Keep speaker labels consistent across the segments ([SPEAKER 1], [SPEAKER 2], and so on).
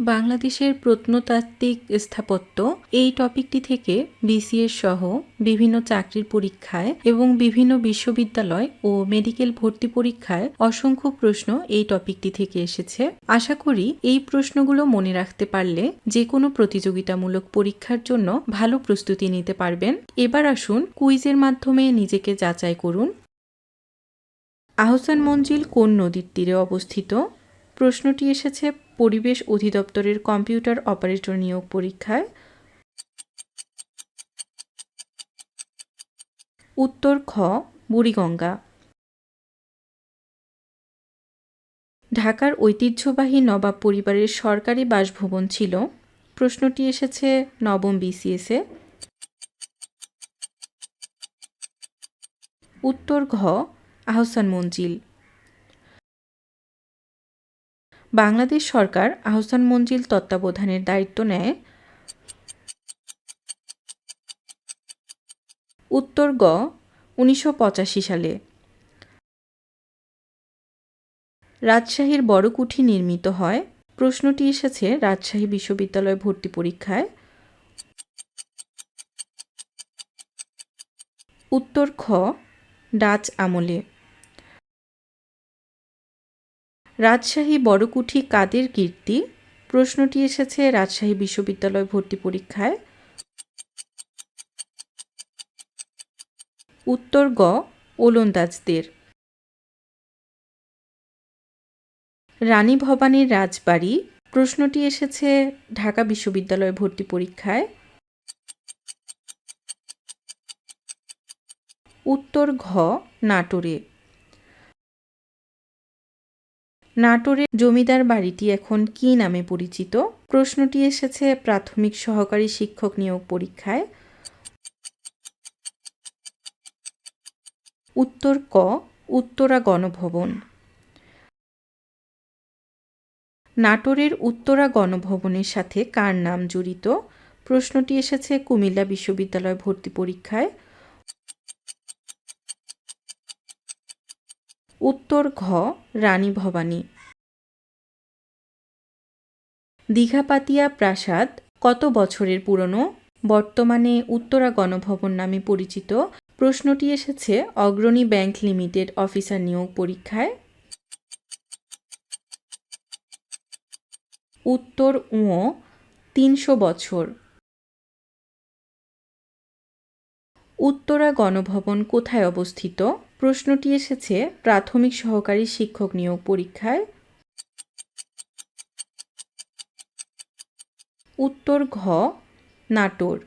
[SPEAKER 1] বাংলাদেশের প্রত্নতাত্ত্বিক স্থাপত্য এই টপিকটি থেকে বিসিএস সহ বিভিন্ন চাকরির পরীক্ষায় এবং বিভিন্ন বিশ্ববিদ্যালয় ও মেডিকেল ভর্তি পরীক্ষায় অসংখ্য প্রশ্ন এই টপিকটি থেকে এসেছে। আশা করি এই প্রশ্নগুলো মনে রাখতে পারলে যে কোনো প্রতিযোগিতামূলক পরীক্ষার জন্য ভালো প্রস্তুতি নিতে পারবেন। এবার আসুন কুইজের মাধ্যমে নিজেকে যাচাই করুন। আহসান মঞ্জিল কোন নদীর তীরে অবস্থিত? প্রশ্নটি এসেছে পরিবেশ অধিদপ্তরের কম্পিউটার অপারেটর নিয়োগ পরীক্ষায়। উত্তর খ, বুড়িগঙ্গা। ঢাকার ঐতিহ্যবাহী নবাব পরিবারের সরকারি বাসভবন ছিল। প্রশ্নটি এসেছে নবম বিসিএসে উত্তর ঘ, আহসান মঞ্জিল। বাংলাদেশ সরকার আহসান মঞ্জিল তত্ত্বাবধানের দায়িত্ব নেয়। উত্তর গ, উনিশশো পঁচাশি সালে। রাজশাহীর বড় কুঠি নির্মিত হয়। প্রশ্নটি এসেছে রাজশাহী বিশ্ববিদ্যালয় ভর্তি পরীক্ষায়। উত্তর খ, ডাচ আমলে। রাজশাহী বড়কুঠি কাদের কীর্তি? প্রশ্নটি এসেছে রাজশাহী বিশ্ববিদ্যালয় ভর্তি পরীক্ষায়। উত্তর গ, ওলন্দাজদের। রানী ভবানীর রাজবাড়ি, প্রশ্নটি এসেছে ঢাকা বিশ্ববিদ্যালয় ভর্তি পরীক্ষায়। উত্তর ঘ, নাটোরে। নাটোরের জমিদার বাড়িটি এখন কি নামে পরিচিত? প্রশ্নটি এসেছে প্রাথমিক সহকারী শিক্ষক নিয়োগ পরীক্ষায়। উত্তর ক, উত্তরা গণভবন। নাটোরের উত্তরা গণভবনের সাথে কার নাম জড়িত? প্রশ্নটি এসেছে কুমিল্লা বিশ্ববিদ্যালয় ভর্তি পরীক্ষায়। উত্তর ঘ, রানী ভবানী। দীঘাপাতিয়া প্রাসাদ কত বছরের পুরনো? বর্তমানে উত্তরা গণভবন নামে পরিচিত। প্রশ্নটি এসেছে অগ্রণী ব্যাংক লিমিটেড অফিসার নিয়োগ পরীক্ষায়। উত্তর উঁ তিনশো বছর। উত্তরা গণভবন কোথায় অবস্থিত? প্রশ্নটি এসেছে, প্রাথমিক সহকারী শিক্ষক নিয়োগ পরীক্ষায়। উত্তর ঘ, নাটোর।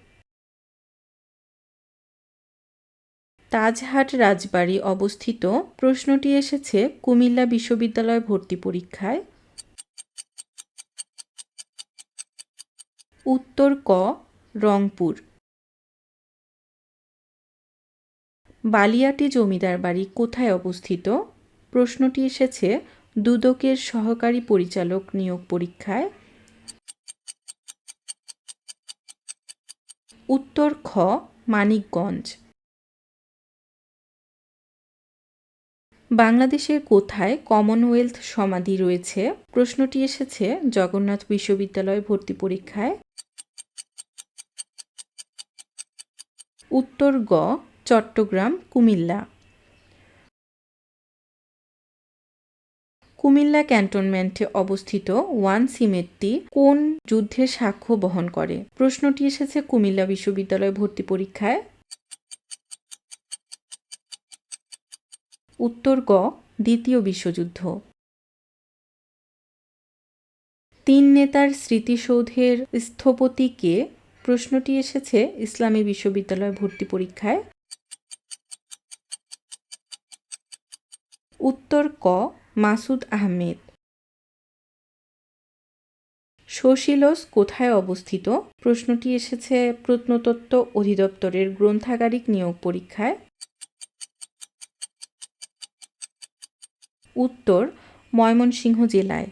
[SPEAKER 1] তাজহাট, রাজবাড়ি অবস্থিত। প্রশ্নটি এসেছে, কুমিল্লা বিশ্ববিদ্যালয় ভর্তি পরীক্ষায়। উত্তর ক, রংপুর। বালিয়াটি জমিদার বাড়ি কোথায় অবস্থিত? প্রশ্নটি এসেছে দুদকের সহকারী পরিচালক নিয়োগ পরীক্ষায়। উত্তর খ, মানিকগঞ্জ। বাংলাদেশের কোথায় কমনওয়েলথ সমাধি রয়েছে? প্রশ্নটি এসেছে জগন্নাথ বিশ্ববিদ্যালয় ভর্তি পরীক্ষায়। উত্তর গ চট্টগ্রাম, কুমিল্লা। কুমিল্লা ক্যান্টনমেন্টে অবস্থিত ওয়ান সিমেটটি কোন যুদ্ধের সাক্ষ্য বহন করে? প্রশ্নটি এসেছে কুমিল্লা বিশ্ববিদ্যালয় ভর্তি পরীক্ষায়। উত্তর গ, দ্বিতীয় বিশ্বযুদ্ধ। তিন নেতার স্মৃতিসৌধের স্থপতি কে? প্রশ্নটি এসেছে ইসলামী বিশ্ববিদ্যালয় ভর্তি পরীক্ষায়। উত্তর ক, মাসুদ আহমেদ। সোশিলস কোথায় অবস্থিত? প্রশ্নটি এসেছে প্রত্নতত্ত্ব অধিদপ্তরের গ্রন্থাগারিক নিয়োগ পরীক্ষায়। উত্তর, ময়মনসিংহ জেলায়।